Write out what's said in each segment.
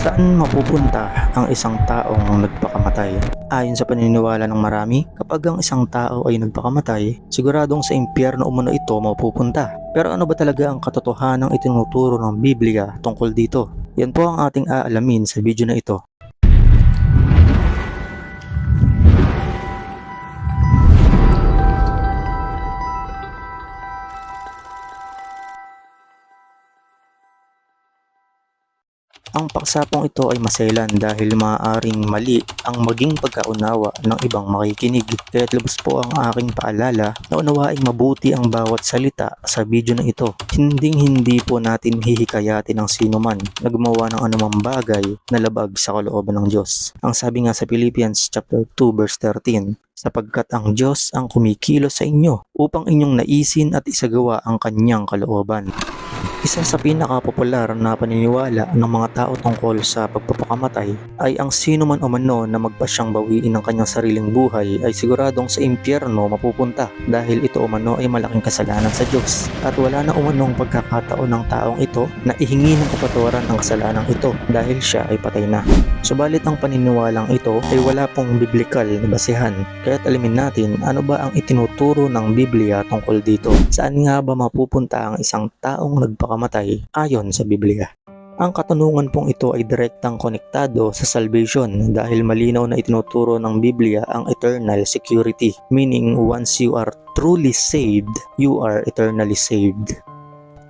Saan mapupunta ang isang taong nagpakamatay? Ayon sa paniniwala ng marami, kapag ang isang tao ay nagpakamatay, siguradong sa impyerno umano ito mapupunta. Pero ano ba talaga ang katotohanang itinuturo ng Biblia tungkol dito? Yan po ang ating aalamin sa video na ito. Ang paksapong ito ay maselan dahil maaaring mali ang maging pagkaunawa ng ibang makikinig. Kaya't lubos po ang aking paalala na unawaing mabuti ang bawat salita sa video na ito. Hinding hindi po natin hihikayatin ng sino man na gumawa ng anumang bagay na labag sa kalooban ng Diyos. Ang sabi nga sa Philippians chapter 2 verse 13, sapagkat ang Diyos ang kumikilos sa inyo upang inyong naisin at isagawa ang kanyang kalooban. Isa sa pinakapopular na paniniwala ng mga tao tungkol sa pagpapakamatay ay ang sino man umano na magpasyang bawiin ng kanyang sariling buhay ay siguradong sa impyerno mapupunta dahil ito umano ay malaking kasalanan sa Diyos at wala na umanong pagkakataon ng taong ito na ihingi ng kapatawaran ang kasalanang ito dahil siya ay patay na. Subalit ang paniniwalang ito ay wala pong biblikal na basihan kaya't alamin natin ano ba ang itinuturo ng Biblia tungkol dito. Saan nga ba mapupunta ang isang taong nagpakamatay ayon sa Biblia? Ang katanungan pong ito ay direktang konektado sa salvation dahil malinaw na itinuturo ng Biblia ang eternal security, meaning once you are truly saved, you are eternally saved.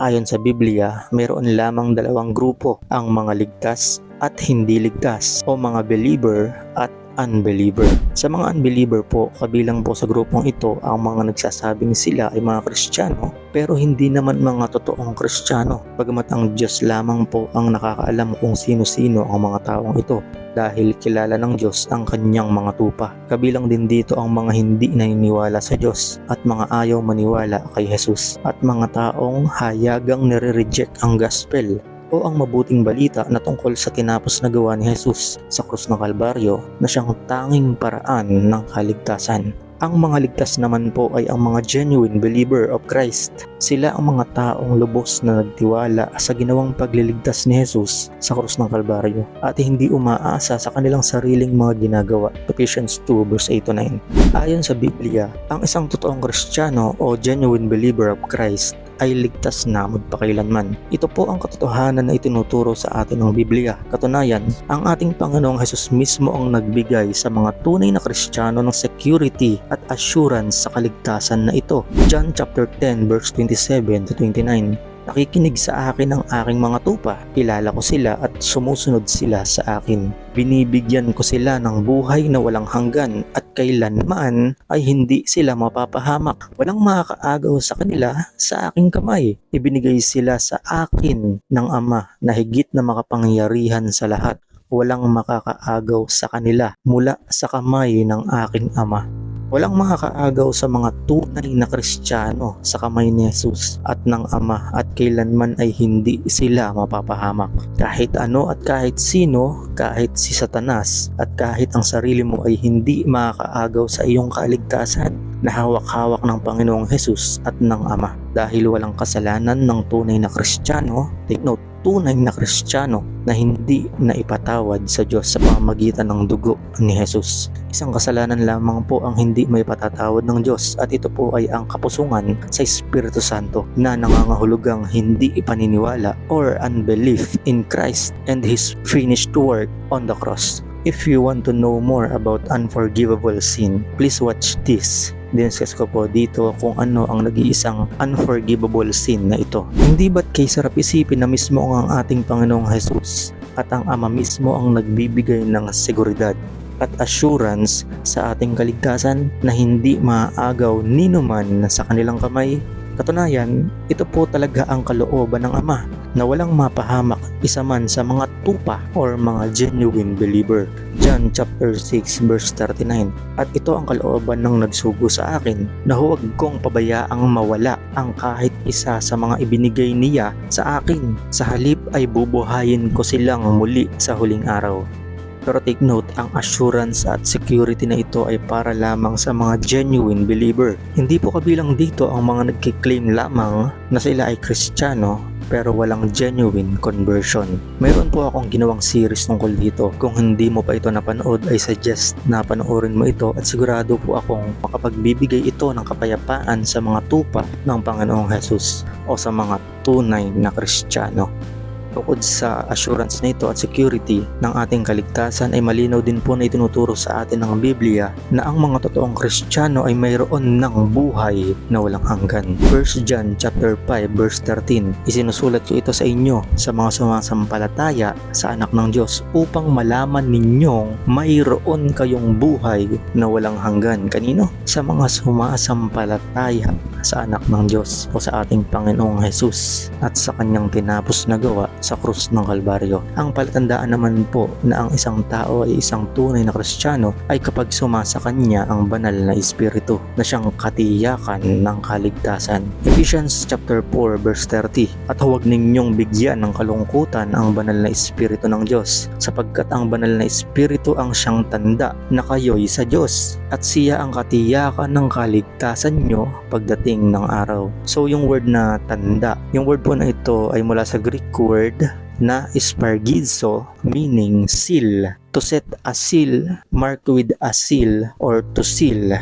Ayon sa Biblia, mayroon lamang dalawang grupo, ang mga ligtas at hindi ligtas o mga believer at unbeliever. Sa mga unbeliever po, kabilang po sa grupong ito ang mga nagsasabing sila ay mga Kristiyano pero hindi naman mga totoong Kristiyano. Bagamat ang Diyos lamang po ang nakakaalam kung sino-sino ang mga taong ito dahil kilala ng Diyos ang kanyang mga tupa. Kabilang din dito ang mga hindi naniniwala sa Diyos at mga ayaw maniwala kay Jesus at mga taong hayagang nire-reject ang gospel o ang mabuting balita na tungkol sa tinapos na gawa ni Jesus sa krus ng Kalbaryo na siyang tanging paraan ng kaligtasan. Ang mga ligtas naman po ay ang mga genuine believer of Christ. Sila ang mga taong lubos na nagtiwala sa ginawang pagliligtas ni Jesus sa krus ng Kalbaryo at hindi umaasa sa kanilang sariling mga ginagawa. Ephesians 2 verse 8 to 9. Ayon sa Biblia, ang isang totoong Kristiyano o genuine believer of Christ ay ligtas na magpakailanman. Ito po ang katotohanan na itinuturo sa atin ng Biblia. Katunayan, ang ating Panginoong Hesus mismo ang nagbigay sa mga tunay na Kristiyano ng security at assurance sa kaligtasan na ito. John chapter 10 verse 27 to 29 Nakikinig sa akin ang aking mga tupa, kilala ko sila at sumusunod sila sa akin. Binibigyan ko sila ng buhay na walang hanggan at kailanman ay hindi sila mapapahamak. Walang makakaagaw sa kanila sa aking kamay. Ibinigay sila sa akin ng Ama na higit na makapangyarihan sa lahat. Walang makakaagaw sa kanila mula sa kamay ng aking Ama. Walang makakaagaw sa mga tunay na Kristiyano sa kamay ni Jesus at ng Ama at kailanman ay hindi sila mapapahamak. Kahit ano at kahit sino, kahit si Satanas at kahit ang sarili mo ay hindi makakaagaw sa iyong kaligtasan na hawak-hawak ng Panginoong Jesus at ng Ama. Dahil walang kasalanan ng tunay na Kristiyano, take note, tunay na Kristiyano na hindi na ipatawad sa Diyos sa pamamagitan ng dugo ni Jesus. Isang kasalanan lamang po ang hindi may patatawad ng Diyos at ito po ay ang kapusungan sa Espiritu Santo na nangangahulugang hindi ipaniniwala or unbelief in Christ and His finished work on the cross. If you want to know more about unforgivable sin, please watch this diniscuss ko po dito kung ano ang nag-iisang unforgivable sin na ito. Hindi ba't kay sarap isipin na mismo ang ating Panginoong Jesus at ang Ama mismo ang nagbibigay ng seguridad at assurance sa ating kaligtasan na hindi maaagaw ni numan sa kanilang kamay Katunayan, ito po talaga ang kalooban ng Ama na walang mapahamak isa man sa mga tupa or mga genuine believer. John chapter 6 verse 39 At ito ang kalooban ng nagsugo sa akin na huwag kong pabayaang mawala ang kahit isa sa mga ibinigay niya sa akin. Sa halip ay bubuhayin ko silang muli sa huling araw. Pero take note, ang assurance at security na ito ay para lamang sa mga genuine believer. Hindi po kabilang dito ang mga nagkiklaim lamang na sila ay kristyano pero walang genuine conversion. Mayroon po akong ginawang series tungkol dito. Kung hindi mo pa ito napanood ay suggest na panoorin mo ito at sigurado po akong makapagbibigay ito ng kapayapaan sa mga tupa ng Panginoong Jesus o sa mga tunay na Kristiyano. Bukod sa assurance na ito at security ng ating kaligtasan ay malinaw din po na itinuturo sa atin ng Biblia na ang mga totoong Kristiyano ay mayroon ng buhay na walang hanggan. 1 John chapter 5 verse 13 Isinusulat ko ito sa inyo sa mga sumasampalataya sa anak ng Diyos upang malaman ninyong mayroon kayong buhay na walang hanggan. Kanino? Sa mga sumasampalataya sa anak ng Diyos o sa ating Panginoong Jesus at sa kanyang tinapos na gawa sa krus ng Kalbaryo. Ang palatandaan naman po na ang isang tao ay isang tunay na Kristiyano ay kapag sumasa kanya ang banal na Espiritu na siyang katiyakan ng kaligtasan. Ephesians chapter 4 verse 30 At huwag ninyong bigyan ng kalungkutan ang banal na Espiritu ng Diyos sapagkat ang banal na Espiritu ang siyang tanda na kayo'y sa Diyos at siya ang katiyakan ng kaligtasan nyo pagdating ng araw. So yung word na tanda, yung word po na ito ay mula sa Greek word na spargizo meaning seal. To set a seal, mark with a seal or to seal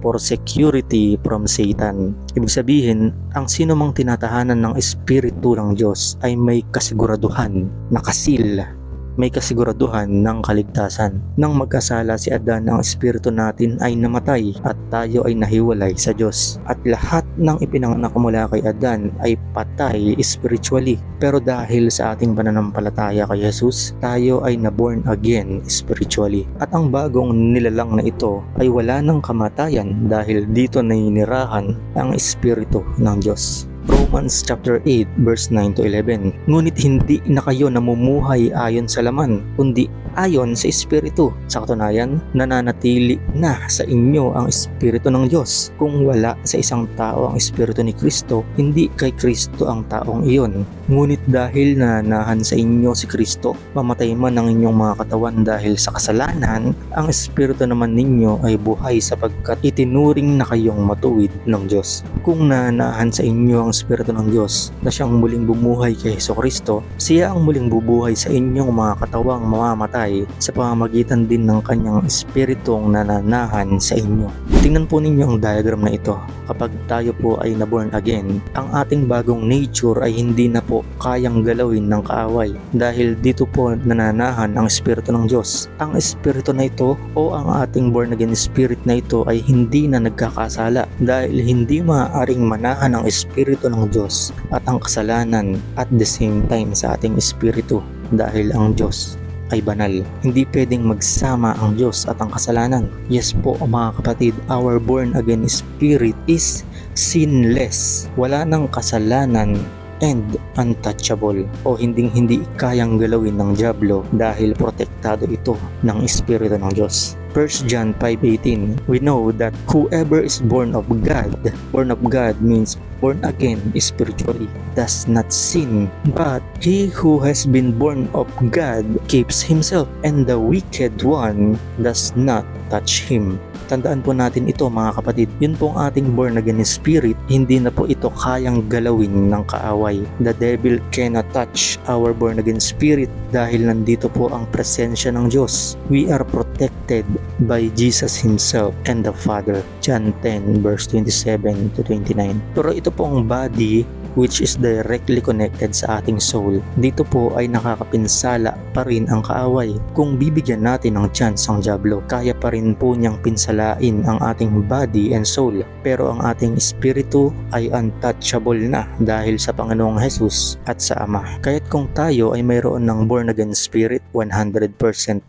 for security from Satan. Ibig sabihin, ang sino mang tinatahanan ng Espiritu ng Diyos ay may kasiguraduhan, nakasil may kasiguraduhan ng kaligtasan. Nang magkasala si Adan, ang espiritu natin ay namatay at tayo ay nahiwalay sa Diyos. At lahat ng ipinanganak mula kay Adan ay patay spiritually. Pero dahil sa ating pananampalataya kay Jesus, tayo ay naborn again spiritually. At ang bagong nilalang na ito ay wala ng kamatayan dahil dito naninirahan ang espiritu ng Diyos. Romans chapter 8 verse 9 to 11. Ngunit hindi na kayo namumuhay ayon sa laman, kundi ayon sa Espiritu. Sa katunayan, nananatili na sa inyo ang Espiritu ng Diyos. Kung wala sa isang tao ang Espiritu ni Kristo, hindi kay Kristo ang taong iyon. Ngunit dahil nananahan sa inyo si Kristo, mamatay man ang inyong mga katawan dahil sa kasalanan, ang Espiritu naman ninyo ay buhay sapagkat itinuring na kayong matuwid ng Diyos. Kung nananahan sa inyo ang Espiritu ng Diyos na siyang muling bumuhay kay Heso Kristo, siya ang muling bubuhay sa inyong mga katawang mamamatay sa pamamagitan din ng kanyang espiritong nananahan sa inyo. Tingnan po ninyo ang diagram na ito. Kapag tayo po ay naborn again, ang ating bagong nature ay hindi na po kayang galawin ng kaaway dahil dito po nananahan ang espiritu ng Diyos. Ang espiritu na ito o ang ating born again spirit na ito ay hindi na nagkakasala dahil hindi maaaring manahan ang espiritu ng Diyos at ang kasalanan at the same time sa ating espiritu dahil ang Diyos ay banal. Hindi pwedeng magsama ang Diyos at ang kasalanan. Yes po mga kapatid, our born again spirit is sinless. Wala ng kasalanan and untouchable o hinding hindi kayang galawin ng Diablo dahil protektado ito ng Espiritu ng Diyos. 1 John 5.18 We know that whoever is born of God, born of God means born again spiritually, does not sin. But he who has been born of God keeps himself, and the wicked one does not touch him. Tandaan po natin ito mga kapatid. Yun po ang ating born again spirit. Hindi na po ito kayang galawin ng kaaway. The devil cannot touch our born again spirit dahil nandito po ang presensya ng Diyos. We are protected by Jesus Himself and the Father. John 10 verse 27 to 29. Pero ito po ang body which is directly connected sa ating soul. Dito po ay nakakapinsala pa rin ang kaaway. Kung bibigyan natin ng chance ang Diablo, kaya pa rin po niyang pinsalain ang ating body and soul. Pero ang ating espiritu ay untouchable na dahil sa Panginoong Jesus at sa Ama. Kaya't kung tayo ay mayroon ng born again spirit, 100%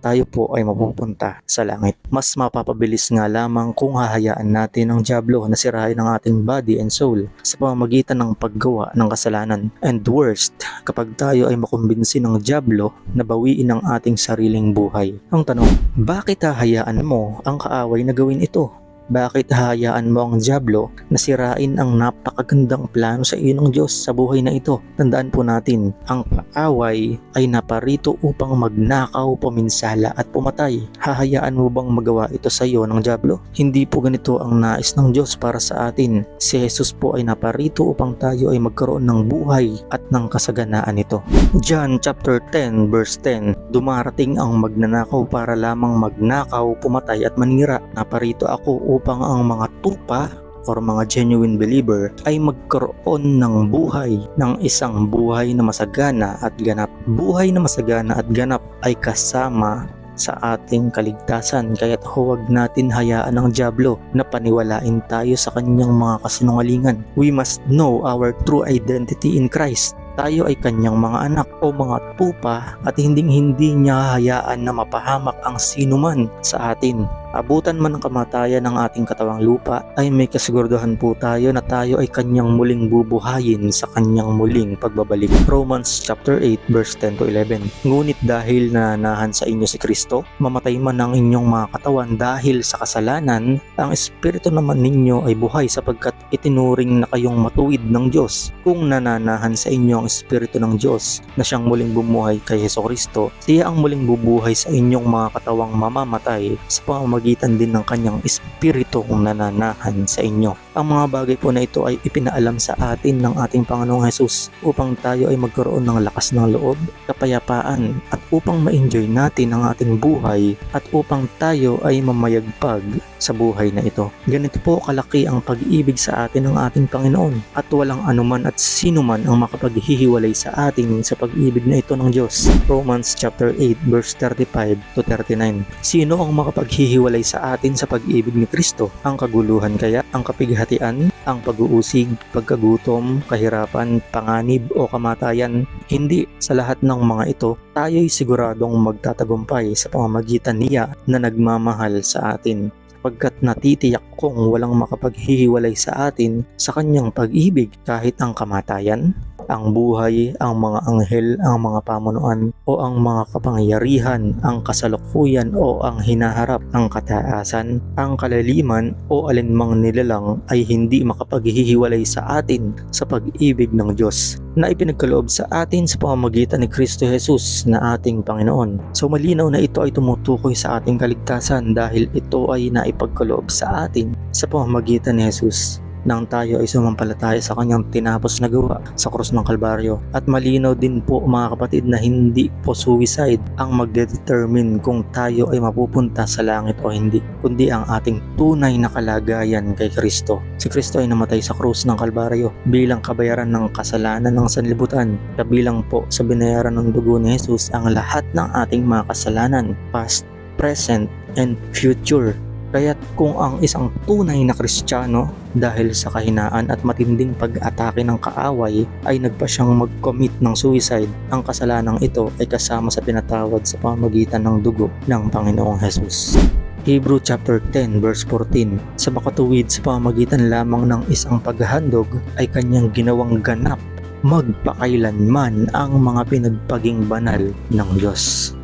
tayo po ay mapupunta sa langit. Mas mapapabilis nga lamang kung hahayaan natin ang Diablo na sirain ang ating body and soul sa pamamagitan ng pag paggawa ng kasalanan. And worst, kapag tayo ay makumbinsi ng Diablo na bawiin ang ating sariling buhay. Ang tanong, bakit hahayaan mo ang kaaway na gawin ito? Bakit hahayaan mo ang Diablo na sirain ang napakagandang plano sa iyo ng Diyos sa buhay na ito? Tandaan po natin, ang kaaway ay naparito upang magnakaw, puminsala at pumatay. Hahayaan mo bang magawa ito sa iyo ng Diablo? Hindi po ganito ang nais ng Diyos para sa atin. Si Jesus po ay naparito upang tayo ay magkaroon ng buhay at ng kasaganaan nito. John chapter 10 verse 10 Dumarating ang magnanakaw para lamang magnakaw, pumatay at manira. Naparito ako upang ang mga tupa or mga genuine believer ay magkaroon ng buhay ng isang buhay na masagana at ganap. Buhay na masagana at ganap ay kasama sa ating kaligtasan kaya't huwag natin hayaan ang Diablo na paniwalain tayo sa kanyang mga kasinungalingan. We must know our true identity in Christ tayo ay kanyang mga anak o mga tupa at hinding hindi niya hayaan na mapahamak ang sinuman sa atin. Abutan man ang kamatayan ng ating katawang lupa ay may kasiguraduhan po tayo na tayo ay kanyang muling bubuhayin sa kanyang muling pagbabalik. Romans chapter 8 verse 10 to 11 Ngunit dahil nananahan sa inyo si Kristo, mamatay man ang inyong mga katawan dahil sa kasalanan, ang espiritu naman ninyo ay buhay sapagkat itinuring na kayong matuwid ng Diyos. Kung nananahan sa inyo ang espiritu ng Diyos na siyang muling bumuhay kay Heso Kristo, siya ang muling bubuhay sa inyong mga katawang mamamatay sa pamamagitan din ng kanyang espiritu kung nananahan sa inyo. Ang mga bagay po na ito ay ipinaalam sa atin ng ating Panginoong Hesus upang tayo ay magkaroon ng lakas ng loob, kapayapaan at upang ma-enjoy natin ang ating buhay at upang tayo ay mamayagpag sa buhay na ito. Ganito po kalaki ang pag-ibig sa atin ng ating Panginoon at walang anuman at sinuman ang makapaghihiwalay sa atin sa pag-ibig na ito ng Diyos. Romans chapter 8 verse 35 to 39. Sino ang makapaghihiwalay sa atin sa pag-ibig ni Kristo? Ang kaguluhan kaya, ang kapighatian, ang pag-uusig, pagkagutom, kahirapan, panganib o kamatayan? Hindi sa lahat ng mga ito, tayo'y siguradong magtatagumpay sa pamamagitan niya na nagmamahal sa atin sapagkat natitiyak kong walang makapaghihiwalay sa atin sa kanyang pag-ibig kahit ang kamatayan, ang buhay, ang mga anghel, ang mga pamunuan o ang mga kapangyarihan, ang kasalukuyan o ang hinaharap, ang kataasan, ang kalaliman o alinmang nilalang ay hindi makapaghihiwalay sa atin sa pag-ibig ng Diyos na ipinagkaloob sa atin sa pamamagitan ni Kristo Jesus na ating Panginoon. So malinaw na ito ay tumutukoy sa ating kaligtasan dahil ito ay naipagkaloob sa atin sa pamamagitan ni Jesus nang tayo ay sumampalataya sa kanyang tinapos na gawa sa krus ng Kalbaryo. At malinaw din po mga kapatid na hindi po suicide ang magdedetermine kung tayo ay mapupunta sa langit o hindi, kundi ang ating tunay na kalagayan kay Kristo. Si Kristo ay namatay sa krus ng Kalbaryo bilang kabayaran ng kasalanan ng sanlibutan. Kabilang po sa binayaran ng dugo ni Jesus ang lahat ng ating mga kasalanan, past, present, and future. Kaya't kung ang isang tunay na Kristiyano dahil sa kahinaan at matinding pag-atake ng kaaway ay nagpa siyang mag-commit ng suicide, ang kasalanang ito ay kasama sa pinatawad sa pamagitan ng dugo ng Panginoong Hesus. Hebrew chapter 10 verse 14 Sa makatuwid sa pamagitan lamang ng isang paghahandog ay kanyang ginawang ganap magpakailanman ang mga pinagpaging banal ng Diyos.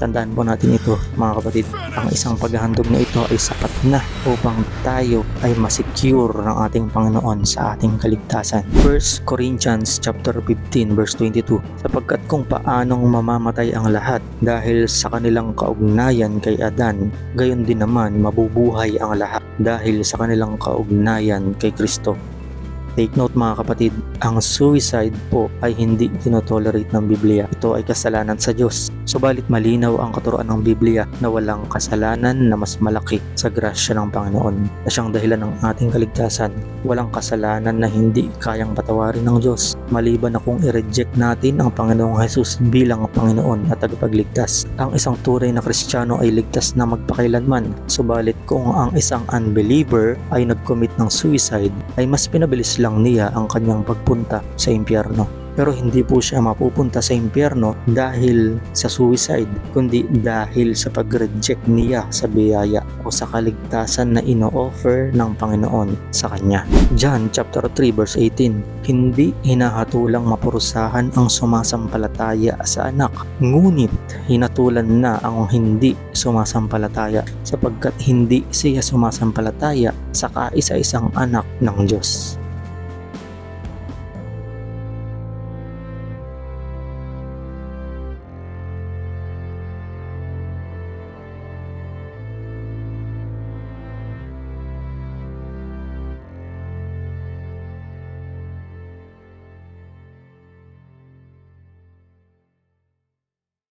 Tandaan po natin ito mga kapatid. Ang isang paghahandog na ito ay sapat na upang tayo ay masecure ng ating Panginoon sa ating kaligtasan. 1 Corinthians chapter 15 verse 22 Sapagkat kung paanong mamamatay ang lahat dahil sa kanilang kaugnayan kay Adan, gayon din naman mabubuhay ang lahat dahil sa kanilang kaugnayan kay Kristo. Take note mga kapatid, ang suicide po ay hindi tinotolerate ng Biblia. Ito ay kasalanan sa Diyos. Subalit malinaw ang katuroan ng Biblia na walang kasalanan na mas malaki sa grasya ng Panginoon na siyang dahilan ng ating kaligtasan. Walang kasalanan na hindi kayang patawarin ng Diyos maliban na kung i-reject natin ang Panginoong Jesus bilang Panginoon at tagapagligtas. Ang isang tunay na Kristiyano ay ligtas na magpakailanman. Subalit kung ang isang unbeliever ay nag-commit ng suicide ay mas pinabilis lang niya ang kanyang pagpunta sa impyerno. pero hindi po siya mapupunta sa impyerno dahil sa suicide kundi dahil sa pag-reject niya sa biyaya o sa kaligtasan na ino-offer ng Panginoon sa kanya. John chapter 3 verse 18 Hindi hinahatulang mapurusahan ang sumasampalataya sa anak ngunit hinatulan na ang hindi sumasampalataya sapagkat hindi siya sumasampalataya sa kaisa-isang anak ng Diyos.